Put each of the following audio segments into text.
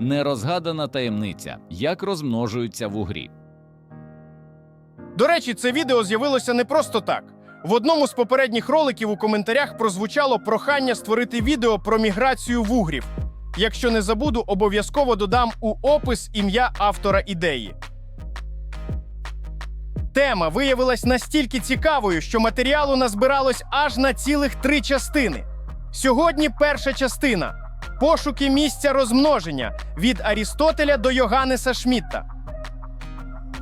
Нерозгадана таємниця, як розмножуються вугрі. До речі, це відео з'явилося не просто так. В одному з попередніх роликів у коментарях прозвучало прохання створити відео про міграцію вугрів. Якщо не забуду, обов'язково додам у опис ім'я автора ідеї. Тема виявилась настільки цікавою, що матеріалу назбиралось аж на цілих три частини. Сьогодні перша частина пошуки місця розмноження від Арістотеля до Йоганнеса Шмітта.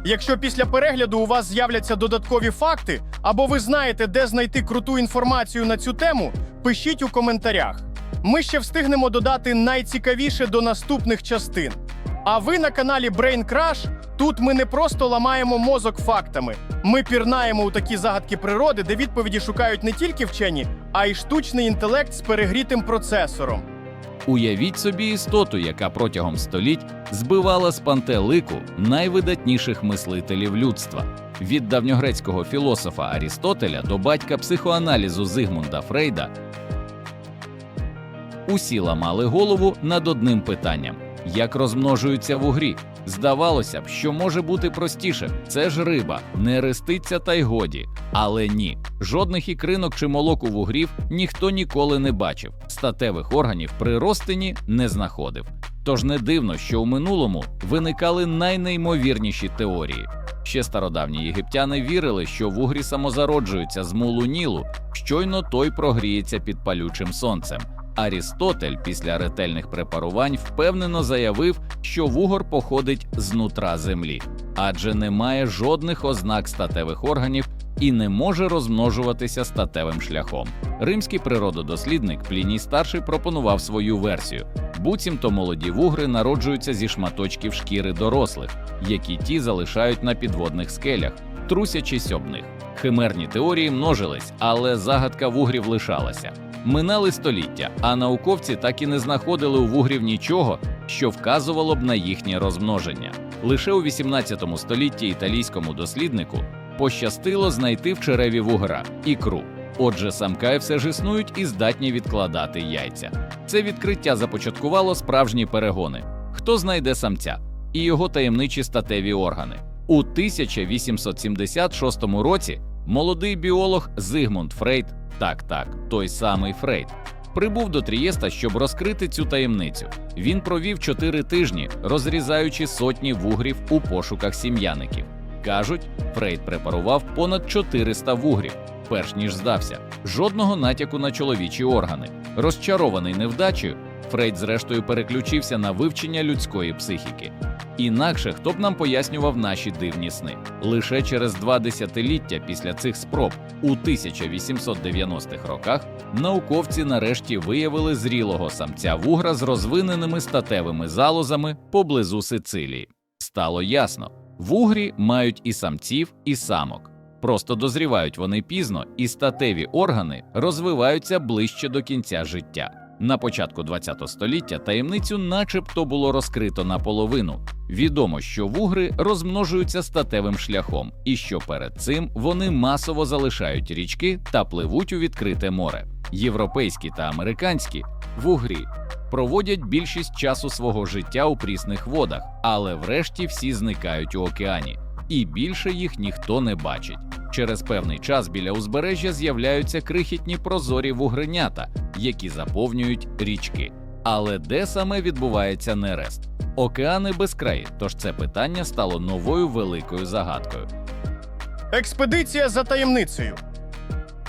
Якщо після перегляду у вас з'являться додаткові факти, або ви знаєте, де знайти круту інформацію на цю тему, пишіть у коментарях. Ми ще встигнемо додати найцікавіше до наступних частин. А ви на каналі Brain Crush. Тут ми не просто ламаємо мозок фактами. Ми пірнаємо у такі загадки природи, де відповіді шукають не тільки вчені, а й штучний інтелект з перегрітим процесором. Уявіть собі істоту, яка протягом століть збивала з пантелику найвидатніших мислителів людства від давньогрецького філософа Арістотеля до батька психоаналізу Зигмунда Фрейда. Усі ламали голову над одним питанням: як розмножуються вугрі. Здавалося б, що може бути простіше. Це ж риба, не реститься та й годі. Але ні, жодних ікринок чи молок у вугрів ніхто ніколи не бачив. Статевих органів при розтині не знаходив. Тож не дивно, що у минулому виникали найнеймовірніші теорії. Ще стародавні єгиптяни вірили, що вугрі самозароджуються з мулу Нілу, щойно той прогріється під палючим сонцем. Арістотель після ретельних препарувань впевнено заявив, що вугор походить з нутра землі, адже немає жодних ознак статевих органів і не може розмножуватися статевим шляхом. Римський природодослідник Пліній старший пропонував свою версію: буцімто молоді вугри народжуються зі шматочків шкіри дорослих, які ті залишають на підводних скелях, трусячись об них. Химерні теорії множились, але загадка вугрів лишалася. Минали століття, а науковці так і не знаходили у вугрів нічого, що вказувало б на їхнє розмноження. Лише у 18 столітті італійському досліднику пощастило знайти в череві вугра ікру. Отже, самкаї все ж існують і здатні відкладати яйця. Це відкриття започаткувало справжні перегони. Хто знайде самця і його таємничі статеві органи? У 1876 році молодий біолог Зигмунд Фрейд, так так, той самий Фрейд, прибув до Трієста, щоб розкрити цю таємницю. Він провів чотири тижні, розрізаючи сотні вугрів у пошуках сім'яників. Кажуть, Фрейд препарував понад 400 вугрів, перш ніж здався. Жодного натяку на чоловічі органи. Розчарований невдачею, Фрейд зрештою переключився на вивчення людської психіки. Інакше хто б нам пояснював наші дивні сни. Лише через два десятиліття після цих спроб у 1890-х роках науковці нарешті виявили зрілого самця вугра з розвиненими статевими залозами поблизу Сицилії. Стало ясно, вугрі мають і самців, і самок. Просто дозрівають вони пізно, і статеві органи розвиваються ближче до кінця життя. На початку ХХ століття таємницю, начебто, було розкрито наполовину. Відомо, що вугри розмножуються статевим шляхом, і що перед цим вони масово залишають річки та пливуть у відкрите море. Європейські та американські вугрі проводять більшість часу свого життя у прісних водах, але врешті всі зникають у океані, і більше їх ніхто не бачить. Через певний час біля узбережжя з'являються крихітні прозорі вугренята, які заповнюють річки. Але де саме відбувається нерест? Океани безкраї, тож це питання стало новою великою загадкою. Експедиція за таємницею.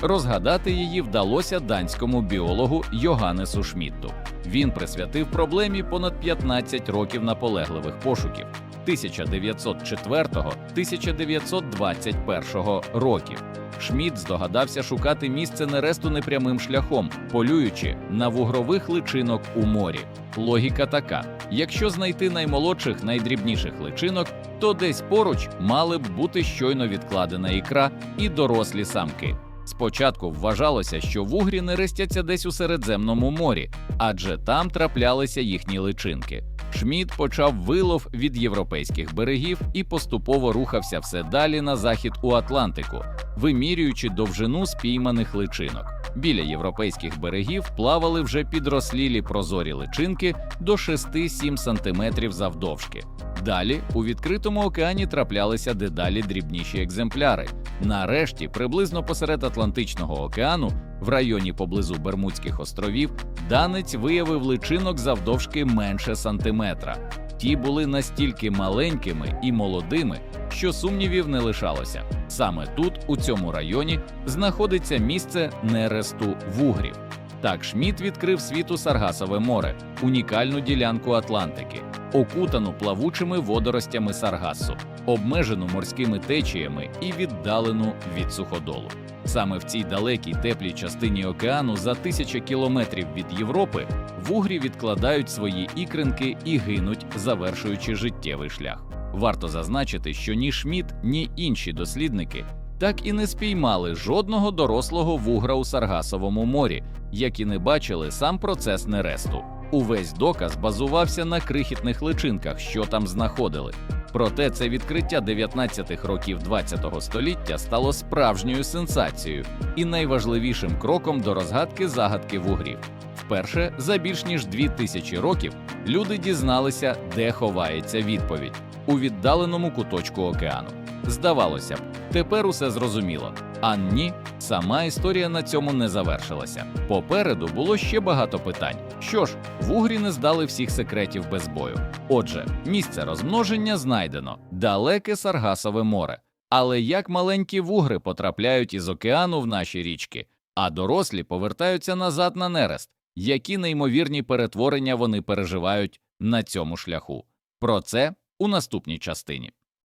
Розгадати її вдалося данському біологу Йоганнесу Шмітту. Він присвятив проблемі понад 15 років наполегливих пошуків 1904-1921 років. Шмідт здогадався шукати місце нересту непрямим шляхом, полюючи на вугрових личинок у морі. Логіка така: якщо знайти наймолодших, найдрібніших личинок, то десь поруч мали б бути щойно відкладена ікра і дорослі самки. Спочатку вважалося, що вугрі не рестяться десь у Середземному морі, адже там траплялися їхні личинки. Шмідт почав вилов від європейських берегів і поступово рухався все далі на захід у Атлантику, вимірюючи довжину спійманих личинок. Біля європейських берегів плавали вже підрослілі прозорі личинки до 6-7 см завдовжки. Далі у відкритому океані траплялися дедалі дрібніші екземпляри. Нарешті, приблизно посеред Атлантичного океану, в районі поблизу Бермудських островів, данець виявив личинок завдовжки менше сантиметра. Ті були настільки маленькими і молодими, що сумнівів не лишалося. Саме тут, у цьому районі, знаходиться місце нересту вугрів. Так Шміт відкрив світу Саргасове море, унікальну ділянку Атлантики, окутану плавучими водоростями Саргасу, обмежену морськими течіями і віддалену від суходолу. Саме в цій далекій теплій частині океану за тисячі кілометрів від Європи вугрі відкладають свої ікринки і гинуть, завершуючи життєвий шлях. Варто зазначити, що ні Шміт, ні інші дослідники так і не спіймали жодного дорослого вугра у Саргасовому морі, як і не бачили сам процес нересту. Увесь доказ базувався на крихітних личинках, що там знаходили. Проте це відкриття 19-х років 20-го століття стало справжньою сенсацією і найважливішим кроком до розгадки загадки вугрів. Вперше за більш ніж дві тисячі років люди дізналися, де ховається відповідь у віддаленому куточку океану. Здавалося б, тепер усе зрозуміло. А ні, сама історія на цьому не завершилася. Попереду було ще багато питань. Що ж, вугрі не здали всіх секретів без бою. Отже, місце розмноження знайдено далеке Саргасове море. Але як маленькі вугри потрапляють із океану в наші річки, а дорослі повертаються назад на нерест, які неймовірні перетворення вони переживають на цьому шляху. Про це у наступній частині.